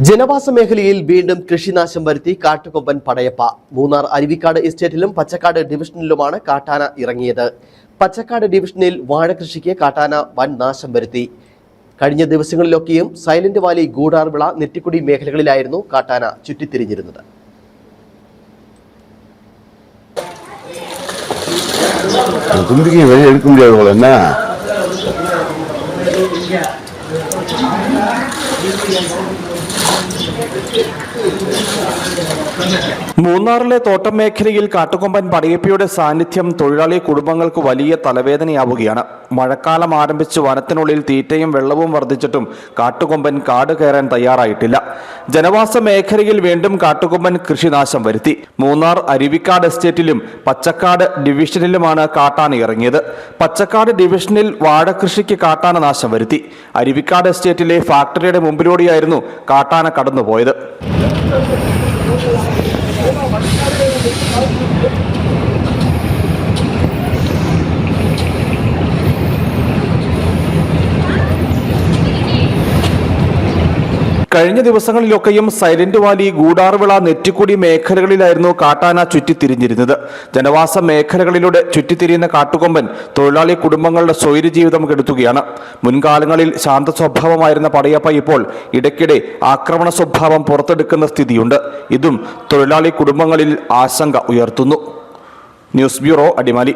ജനവാസ മേഖലയിൽ വീണ്ടും കൃഷിനാശം വരുത്തി കാട്ടുകൊമ്പൻ പടയപ്പ. മൂന്നാർ അരുവിക്കാട് എസ്റ്റേറ്റിലും പച്ചക്കാട് ഡിവിഷനിലുമാണ് കാട്ടാന ഇറങ്ങിയത്. പച്ചക്കാട് ഡിവിഷനിൽ വാഴകൃഷിക്ക് കാട്ടാന വൻ നാശം വരുത്തി. കഴിഞ്ഞ ദിവസങ്ങളിലൊക്കെയും സൈലന്റ് വാലി ഗൂഡാർവിള നെറ്റിക്കുടി മേഖലകളിലായിരുന്നു കാട്ടാന ചുറ്റിത്തിരിഞ്ഞിരുന്നത്. മൂന്നാറിലെ തോട്ടം മേഖലയിൽ കാട്ടുകൊമ്പൻ പടയപ്പിയുടെ സാന്നിധ്യം തൊഴിലാളി കുടുംബങ്ങൾക്ക് വലിയ തലവേദനയാവുകയാണ്. മഴക്കാലം ആരംഭിച്ച് വനത്തിനുള്ളിൽ തീറ്റയും വെള്ളവും വർദ്ധിച്ചിട്ടും കാട്ടുകൊമ്പൻ കാട് കയറാൻ തയ്യാറായിട്ടില്ല. ജനവാസ മേഖലയിൽ വീണ്ടും കാട്ടുകൊമ്പൻ കൃഷിനാശം വരുത്തി. മൂന്നാർ അരുവിക്കാട് എസ്റ്റേറ്റിലും പച്ചക്കാട് ഡിവിഷനിലുമാണ് കാട്ടാന ഇറങ്ങിയത്. പച്ചക്കാട് ഡിവിഷനിൽ വാഴകൃഷിക്ക് കാട്ടാന നാശം വരുത്തി. അരുവിക്കാട് എസ്റ്റേറ്റിലെ ഫാക്ടറിയുടെ മുമ്പിലൂടെയായിരുന്നു കാട്ടാന കടന്നുപോയത്. കഴിഞ്ഞ ദിവസങ്ങളിലൊക്കെയും സൈലന്റ് വാലി ഗൂഡാർവിള നെറ്റിക്കുടി മേഖലകളിലായിരുന്നു കാട്ടാന ചുറ്റിത്തിരിഞ്ഞിരുന്നത്. ജനവാസ മേഖലകളിലൂടെ ചുറ്റിത്തിരിയുന്ന കാട്ടുകൊമ്പൻ തൊഴിലാളി കുടുംബങ്ങളുടെ സ്വൈര്യജീവിതം കെടുത്തുകയാണ്. മുൻകാലങ്ങളിൽ ശാന്ത സ്വഭാവമായിരുന്ന പടയപ്പ ഇപ്പോൾ ഇടയ്ക്കിടെ ആക്രമണ സ്വഭാവം പുറത്തെടുക്കുന്ന സ്ഥിതിയുണ്ട്. ഇതും തൊഴിലാളി കുടുംബങ്ങളിൽ ആശങ്ക ഉയർത്തുന്നു. News bureau Adimali.